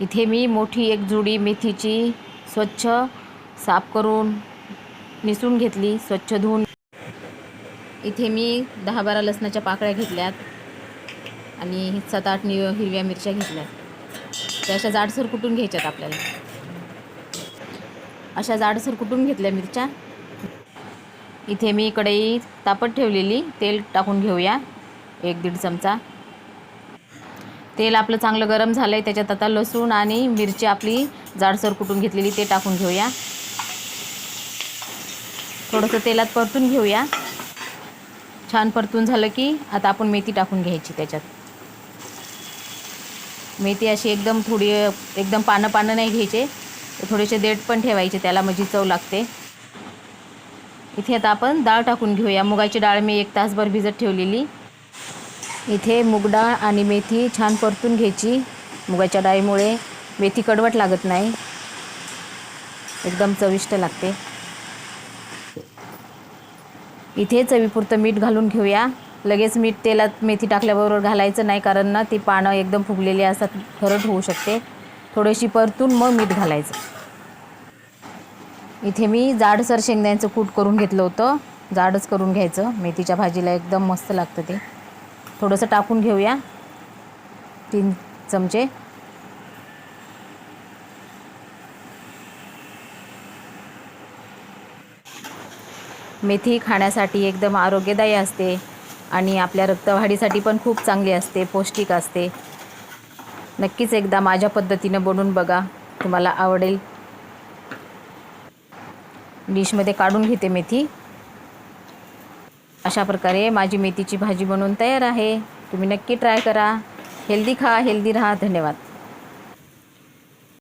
इथे मी मोठी एक जुडी मेथीची स्वच्छ साफ करून निसून घेतली स्वच्छ धुवून. इथे मी दहा बारा लसणाच्या पाकळ्या घेतल्यात आणि सात आठ नि हिरव्या मिरच्या घेतल्यात. त्या अशा जाडसर कुटून घ्यायच्यात आपल्याला? अशा जाडसर कुटून घेतल्या मिरच्या? इथे मी कढई तापत ठेवलेली तेल टाकून घेऊया एक दीड चमचा. तेल आपलं चांगलं गरम झालं आहे त्याच्यात आता लसूण आणि मिरची आपली जाडसर कुटून घेतलेली ते टाकून घेऊया. थोडंसं तेलात परतून घेऊया. छान परतून झालं की आता आपण मेथी टाकून घ्यायची त्याच्यात. मेथी अशी एकदम थोडी एकदम पानं पानं नाही घ्यायचे. थोडेसे देठ पण ठेवायचे त्याला म्हणजे चव लागते. इथे आता आपण डाळ टाकून घेऊया. मुगाची डाळ मी एक तासभर भिजत ठेवलेली. इथे मुगडाळ आणि मेथी छान परतून घ्यायची. मुगाच्या डाळीमुळे मेथी कडवट लागत नाही. एकदम चविष्ट लागते. इथे चवीपुरतं मीठ घालून घेऊया. लगेच मीठ तेलात मेथी टाकल्याबरोबर घालायचं नाही कारण ना ती पानं एकदम फुगलेली असतात खरट होऊ शकते. थोडीशी परतून मग मीठ घालायचं. इथे मी जाडसर शेंगदाण्याचं कूट करून घेतलं होतं. जाडच करून घ्यायचं. मेथीच्या भाजीला एकदम मस्त लागतं ते. थोडंसं टाकून घेऊया. तीन चमचे. मेथी खाण्यासाठी एकदम आरोग्यदायी असते आणि आपल्या रक्तवाढीसाठी पण खूप चांगली असते पौष्टिक असते. नक्कीच एकदा माझ्या पद्धतीनं बनवून बघा तुम्हाला आवडेल. डिशमध्ये काढून घेते मेथी. अशा प्रकारे माझी मेथीची भाजी बनवून तयार आहे. तुम्ही नक्की ट्राय करा. हेल्दी खा हेल्दी राहा. धन्यवाद.